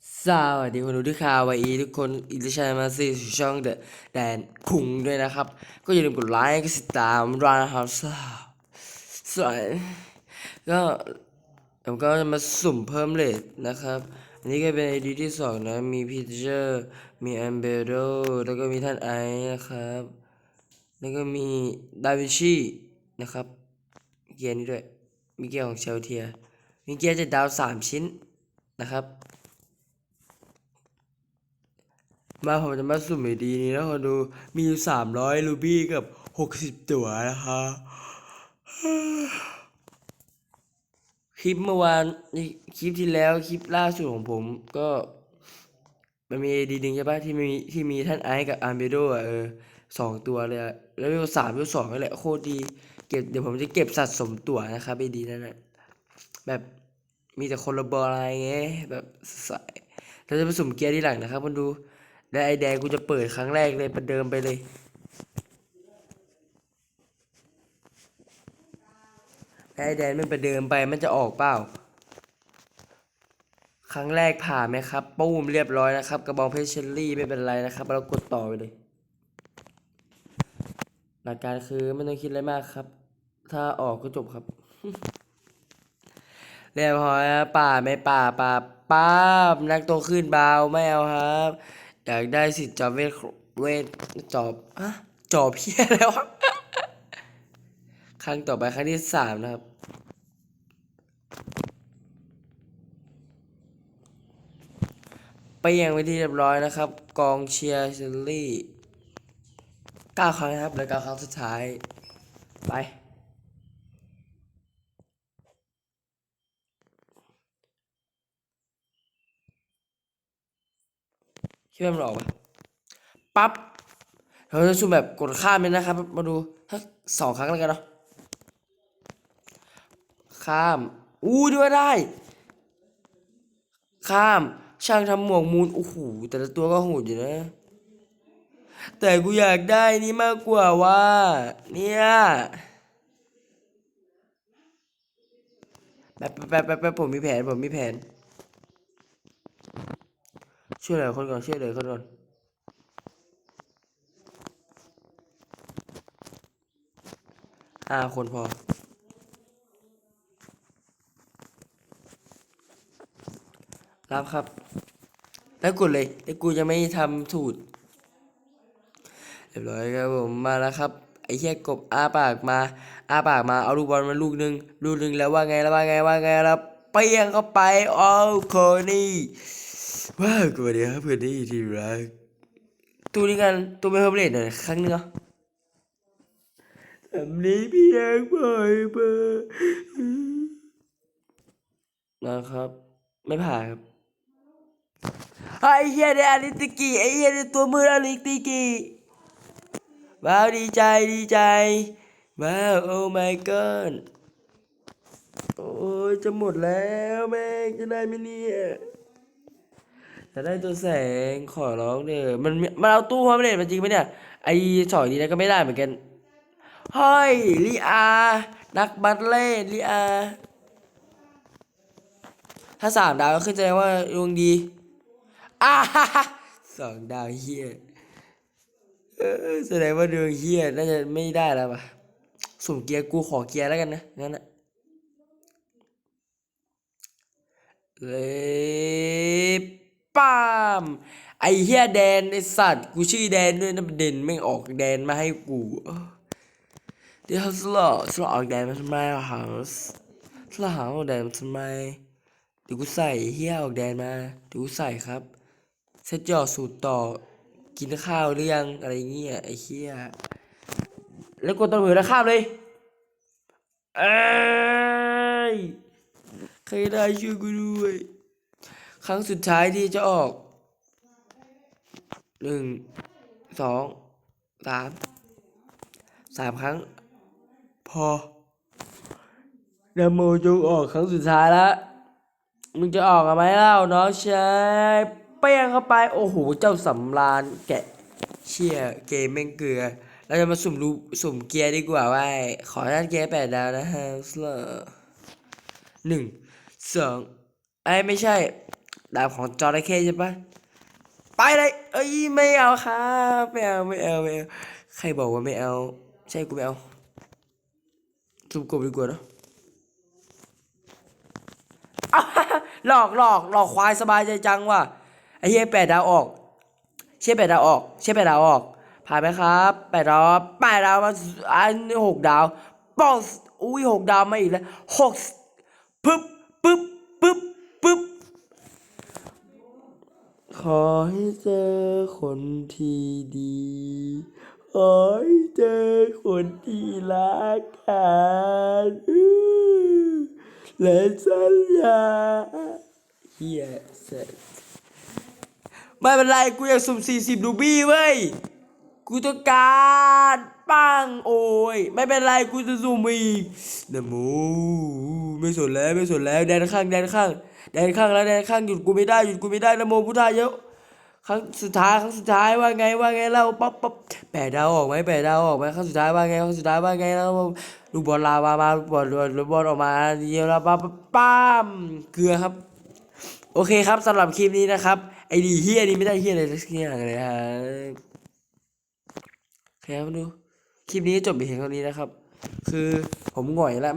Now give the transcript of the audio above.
สวัสดีคนดูที่ข่าววอีทุกคนอิลิชัยมาซีช่องเดอะแดนคุงด้วยนะครับ ก็อย่าลืมกดไลค์กดติดตามร้านครับสวยก็ผมก็จะมาสุ่มเพิ่มเลทนะครับ อันนี้ก็เป็นไอดีที่สองนะ มีพีเจอร์ มีแอมเบโดแล้วก็มีท่านไอนะครับ แล้วก็มีดาวินชีนะครับ เกียร์นี้ด้วย มีเกียร์ของเชลเทีย มีเกียร์จะดาวสามชิ้นนะครับ มาผมจะมาสุ่มไอดีนี้แล้วคนดูมีอยู่สามร้อยรูบี้กับหกสิบตัวนะคะคลิปเมื่อวานนี่คลิปที่แล้วคลิปล่าสุดของผมก็มันมีดีหนึ่งใช่ปะที่มีที่มีท่านไอซ์กับอาร์เบโดอะเออสองตัวเลยแล้วเวสามเวสองนั่นแหละโคตรดี เก็บเดี๋ยวผมจะเก็บสะสมตัวนะครับไอดีนั่นแหละแบบมีแต่คนละบออะไรเงี้ยแบบใส่เราจะไปสุ่มเกียร์ที่หลังนะครับมันดู และไอแดงกูจะเปิดครั้งแรกเลยประเดิมไปเลย ไอแดงมันประเดิมไปมันจะออกเปล่า ครั้งแรกผ่านไหมครับปุ้มเรียบร้อยนะครับ กระบองเพชรเชลลี่ไม่เป็นไรนะครับ เรากดต่อไปเลย หลักการคือไม่ต้องคิดอะไรมากครับ ถ้าออกก็จบครับ เรียบร้อยป่าไม่ป่าป่าป้าบนักโตขึ้นเบาไม่เอาครับ อยากได้สิทธิ์จอบเวทเวทจอบอะจอบเพี้ยแล้วะครั้งต่อไปครั้งที่สามนะครับ ไปยังไปที่เรียบร้อยนะครับ กองเชียร์เชลลี่เก้าครั้งนะครับเหลือเก้าครั้งสุดท้าย ไป คิดว่ามันออกปะปั๊บเราจะสุ่มแบบกดข้ามเลยนะครับ มาดูถ้าสองครั้งแล้วกันเนาะข้าม อู้ด้วยได้ ข้าม ช่างทำหมวกมูลโอ้โหแต่ละตัวก็โหดอยู่นะ แต่กูอยากได้นี่มากกว่าว่า เนี่ยแป๊บแป๊บแป๊บแป๊บผมมีแผนผมมีแผน ช่วยเหลือคนก่อนช่วยเหลือคนก่อนห้าคนพอรับครับ แล้วกดเลยแต่กูจะไม่ทำสูตรเรียบร้อยครับผมมาแล้วครับไอ้เหี้ยกบอาปากมาอาปากมาเอาลูกบอลมาลูกหนึงลูกหนึงแล้วว่าไงแล้วว่าไงว่าไงแล้วเปี้ยงเข้าไปโอ้โคนี่ ว้าวกูเดียวครับเพื่อนนี่ที่รักตัวนี้กันตัวไม่เพิ่มเลทหน่อยครั้งนึงเหรอทำนี้เพียงพอเบอร์นะครับ ไม่ผ่านครับไอ้เฮียเดอาริติกิไอ้เฮียเดตัวมืออาริติกิว้าวดีใจดีใจว้าวโอ้ my god โอ้ยจะหมดแล้วแม่งจะได้ไหมเนี่ย จะได้ตัวแสงขอร้องเด้อมันมันเอาตู้มาไม่ได้มันจริงไหมเนี่ยไอ้สอยนี้นะก็ไม่ได้เหมือนกันเฮ้ยลีอานักบัตเล่ลีอาถ้าสามดาวก็ขึ้นแสดงว่าดวงดีอ่าสองดาวเฮียแสดงว่าดวงเฮียน่าจะไม่ได้แล้วป่ะสุ่มเกียร์กูขอเกียร์แล้วกันนะงั้นนะเลย ปามไอเฮียแดนไอสัตว์กูชื่อแดนด้วยนะเด่นไม่ออกแดนมาให้กูเดี๋ยวสลอสลอออกแดนมาทำไมอะฮะสลอหาออกแดนมาทำไมเดี๋ยวกูใส่เฮียออกแดนมาเดี๋ยวกูใส่ครับเซตหยอดสูตรต่อกินข้าวหรือยังอะไรเงี้ยไอเหี้ยแล้วกดตัวมือแล้วข้ามเลยเอ้ยใครได้ช่วยกูด้วย ครั้งสุดท้ายที่จะออกหนึ่งสองสามสามครั้ง พอดโมจงออกครั้งสุดท้ายแล้วมึงจะออกอะไหมเล่าน้องชายเปี้ยงเข้าไป โอ้โห เจ้าสำรานแกะเชี่ยเกมแม่งเกลือ เราจะมาสุ่มรูสุ่มเกียร์ดีกว่าว่าขอด้านเกียร์แปดดาวนะฮะสเลอหนึ่งสองไอ้ไม่ใช่ ดาบของจอระเข้ใช่ปะไปเลยเอ้ยไม่เอาครับไม่เอาไม่เอาไม่เอาใครบอกว่าไม่เอา ใช่กูไม่เอาจุบกบดีกว่าเนอะหลอกหลอกหลอกควายสบายใจจังว่ะไอ้เหี้ยแปดดาวออก เชี่ยแปดดาวออก เชี่ยแปดดาวออกผ่านไหมครับแปดดาวแปดดาวมาอันหกดาวปองอุ้ยหกดาวมาอีกแล้วหกปึ๊บปึ๊บปึ๊บปึ๊บ ขอให้เจอคนที่ดี ขอให้เจอคนที่รักกันและสัญญาเฮียเสร็จไม่เป็นไรกูอยากสุ่มสี่สิบรูบี้เว้ย กูต้องการปังโอ้ย ไม่เป็นไรกูจะสุ่มอีกเดยวหมูไม่สนแล้วไม่สนแล้วแดนข้างแดนข้าง แดนข้างแล้วแดนข้างหยุดกูไม่ได้หยุดกูไม่ได้นะโมพุทธายะครั้งสุดท้ายครั้งสุดท้ายว่าไงว่าไงเล่าป๊อปป๊อปแปดดาวออกไหมแปดดาวออกไหมครั้งสุดท้ายว่าไงครั้งสุดท้ายว่าไงแล้วลูกบอลลาวามาลูกบอลลูกบอลออกมาเดียวแล้วป้าป้ามเกลือครับ โอเคครับสำหรับคลิปนี้นะครับไอ้ดีเฮียนี่ไม่ได้เฮียอะไรสักอย่างเลยฮะโอเคครับดูคลิปนี้จบไปเพียงเท่านี้นะครับ คือผมหง่อยแล้วไม่